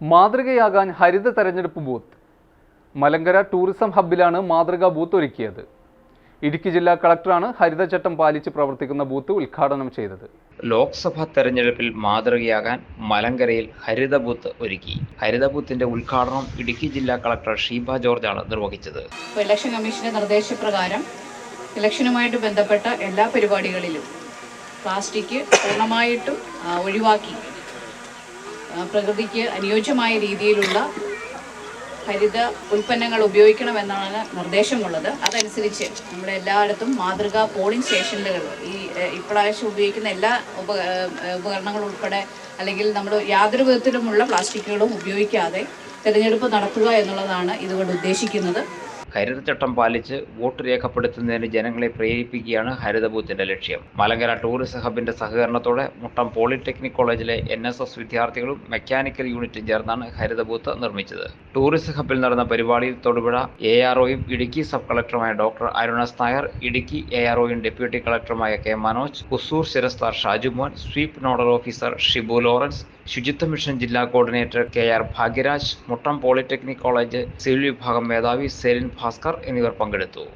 മാതൃകയാകാൻ ഹരിത തെരഞ്ഞെടുപ്പ് booth. Malankara tourism ഹബ്ബിലാണ് മാതൃകാ booth ഒരുക്കിയത്. ഇടുക്കി ജില്ലാ കളക്ടറാണ് ഹരിതചട്ടം പാലിച്ച് പ്രവർത്തിക്കുന്ന ബൂത്ത് ഉദ്ഘാടനം ചെയ്തത്. ലോക്സഭാ തെരഞ്ഞെടുപ്പിൽ മാതൃകയാകാൻ മലങ്കരയിൽ ഹരിത ബൂത്ത് ഒരുക്കി. ഹരിത ബൂത്തിന്റെ ഉദ്ഘാടനം ഇടുക്കി ജില്ലാ കളക്ടർ ഷീബ ജോർജാണ് നിർവഹിച്ചത്. ഇലക്ഷൻ കമ്മീഷന്റെ നിർദ്ദേശപ്രകാരം ഇലക്ഷനുമായിട്ട് ബന്ധപ്പെട്ട എല്ലാ പരിപാടികളിലും പ്ലാസ്റ്റിക് പൂർണമായിട്ടും ഒഴിവാക്കി. പ്രകൃതിക്ക് അനുയോജ്യമായ രീതിയിലുള്ള ഹരിത ഉൽപ്പന്നങ്ങൾ ഉപയോഗിക്കണമെന്നാണ് നിർദ്ദേശമുള്ളത്. അതനുസരിച്ച് നമ്മുടെ എല്ലായിടത്തും മാതൃകാ പോളിംഗ് സ്റ്റേഷനുകൾ ഈ ഇപ്രാവശ്യം ഉപയോഗിക്കുന്ന എല്ലാ ഉപ ഉപകരണങ്ങളും ഉൾപ്പെടെ അല്ലെങ്കിൽ നമ്മൾ യാതൊരു വിധത്തിലുമുള്ള പ്ലാസ്റ്റിക്കുകളും ഉപയോഗിക്കാതെ തിരഞ്ഞെടുപ്പ് നടത്തുക എന്നുള്ളതാണ് ഇതുകൊണ്ട് ഉദ്ദേശിക്കുന്നത്. ഹരിതചട്ടം പാലിച്ച് വോട്ട് രേഖപ്പെടുത്തുന്നതിന് ജനങ്ങളെ പ്രേരിപ്പിക്കുകയാണ് ഹരിതബൂത്തിന്റെ ലക്ഷ്യം. മലങ്കര ടൂറിസം ഹബിന്റെ സഹകരണത്തോടെ മുട്ടം പോളിടെക്നിക് കോളേജിലെ എൻ എസ് എസ് വിദ്യാർത്ഥികളും മെക്കാനിക്കൽ യൂണിറ്റും ചേർന്നാണ് ഹരിതബൂത്ത് നിർമ്മിച്ചത്. ടൂറിസം ഹബിൽ നടന്ന പരിപാടിയിൽ തൊടുപുഴ എ ആർ ഒയും Idukki sub കളക്ടറുമായ doctor Arun S Nair Idukki A R ഒയും deputy കളക്ടറുമായ കെ മനോജ് ഹുസൂർ ശിരസ്താർ Shajumon SVEEP nodal officer Shibu Lawrence ശുചിത്വ മിഷൻ ജില്ലാ coordinator K R Bhagyaraj Muttom polytechnic college civil വിഭാഗം മേധാവി സെലിൻ ഭാസ്കർ എന്നിവർ പങ്കെടുത്തു.